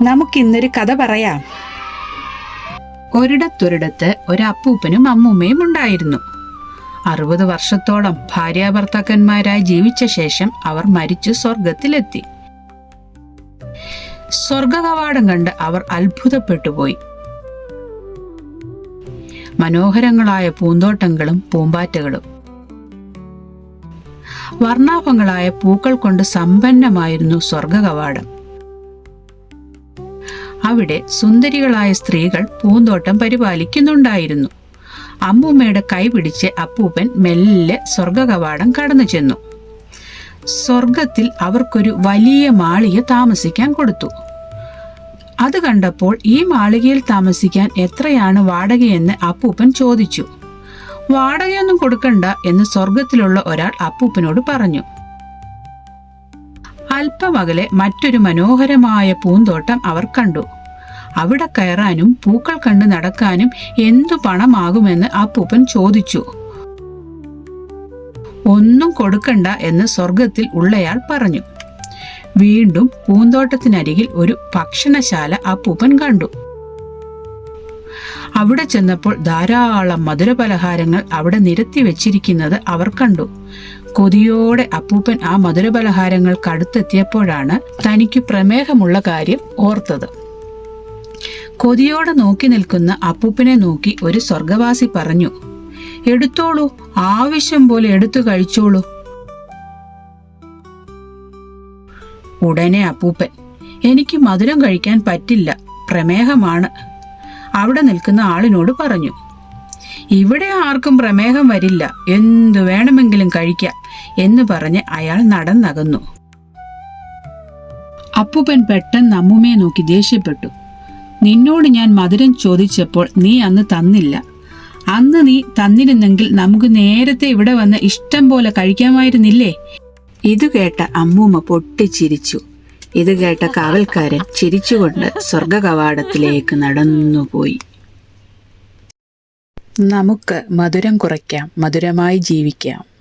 നമുക്കിന്നൊരു കഥ പറയാം. ഒരിടത്തൊരിടത്ത് ഒരപ്പൂപ്പനും അമ്മൂമ്മയും ഉണ്ടായിരുന്നു. അറുപത് വർഷത്തോളം ഭാര്യാഭർത്താക്കന്മാരായി ജീവിച്ച ശേഷം അവർ മരിച്ചു സ്വർഗത്തിലെത്തി. സ്വർഗകവാടം കണ്ട് അവർ അത്ഭുതപ്പെട്ടുപോയി. മനോഹരങ്ങളായ പൂന്തോട്ടങ്ങളും പൂമ്പാറ്റകളും. വർണാഭങ്ങളായ പൂക്കൾ കൊണ്ട് സമ്പന്നമായിരുന്നു സ്വർഗകവാടം. അവിടെ സുന്ദരികളായ സ്ത്രീകൾ പൂന്തോട്ടം പരിപാലിക്കുന്നുണ്ടായിരുന്നു. അമ്മൂമ്മയുടെ കൈ പിടിച്ച് അപ്പൂപ്പൻ മെല്ലെ സ്വർഗകവാടം കടന്നു ചെന്നു. സ്വർഗത്തിൽ അവർക്കൊരു വലിയ മാളിക താമസിക്കാൻ കൊടുത്തു. അത് കണ്ടപ്പോൾ ഈ മാളികയിൽ താമസിക്കാൻ എത്രയാണ് വാടകയെന്ന് അപ്പൂപ്പൻ ചോദിച്ചു. വാടകയൊന്നും കൊടുക്കണ്ട എന്ന് സ്വർഗത്തിലുള്ള ഒരാൾ അപ്പൂപ്പനോട് പറഞ്ഞു. അല്പമകലെ മറ്റൊരു മനോഹരമായ പൂന്തോട്ടം അവർ കണ്ടു. അവിടെ കയറാനും പൂക്കൾ കണ്ട് നടക്കാനും എന്തു പണമാകുമെന്ന് അപ്പൂപ്പൻ ചോദിച്ചു. ഒന്നും കൊടുക്കണ്ട എന്ന് സ്വർഗത്തിൽ ഉള്ളയാൾ പറഞ്ഞു. വീണ്ടും പൂന്തോട്ടത്തിനരികിൽ ഒരു ഭക്ഷണശാല അപ്പൂപ്പൻ കണ്ടു. അവിടെ ചെന്നപ്പോൾ ധാരാളം മധുരപലഹാരങ്ങൾ അവിടെ നിരത്തി വെച്ചിരിക്കുന്നത് അവർ കണ്ടു. കൊതിയോടെ അപ്പൂപ്പൻ ആ മധുരപലഹാരങ്ങൾ അടുത്തെത്തിയപ്പോഴാണ് തനിക്ക് പ്രമേഹമുള്ള കാര്യം ഓർത്തത്. കൊതിയോടെ നോക്കി നിൽക്കുന്ന അപ്പൂപ്പിനെ നോക്കി ഒരു സ്വർഗവാസി പറഞ്ഞു എടുത്തോളൂ ആവശ്യം പോലെ എടുത്തു കഴിച്ചോളൂ. ഉടനെ അപ്പൂപ്പൻ എനിക്ക് മധുരം കഴിക്കാൻ പറ്റില്ല പ്രമേഹമാണ്. അവിടെ നിൽക്കുന്ന ആളിനോട് പറഞ്ഞു ഇവിടെ ആർക്കും പ്രമേഹം വരില്ല എന്തു വേണമെങ്കിലും കഴിക്കാം എന്ന് പറഞ്ഞ് അയാൾ നടന്നകന്നു. അപ്പൂപ്പൻ പെട്ടെന്ന് അമ്മുമ്മയെ നോക്കി ദേഷ്യപ്പെട്ടു. നിന്നോട് ഞാൻ മധുരം ചോദിച്ചപ്പോൾ നീ അന്ന് തന്നില്ല. അന്ന് നീ തന്നിരുന്നെങ്കിൽ നമുക്ക് നേരത്തെ ഇവിടെ വന്ന് ഇഷ്ടം പോലെ കഴിക്കാമായിരുന്നില്ലേ? ഇത് കേട്ട അമ്മൂമ്മ പൊട്ടിച്ചിരിച്ചു. ഇത് കേട്ട കാവൽക്കാരൻ ചിരിച്ചുകൊണ്ട് സ്വർഗ കവാടത്തിലേക്ക് നടന്നുപോയി. നമുക്ക് മധുരം കുറയ്ക്കാം മധുരമായി ജീവിക്കാം.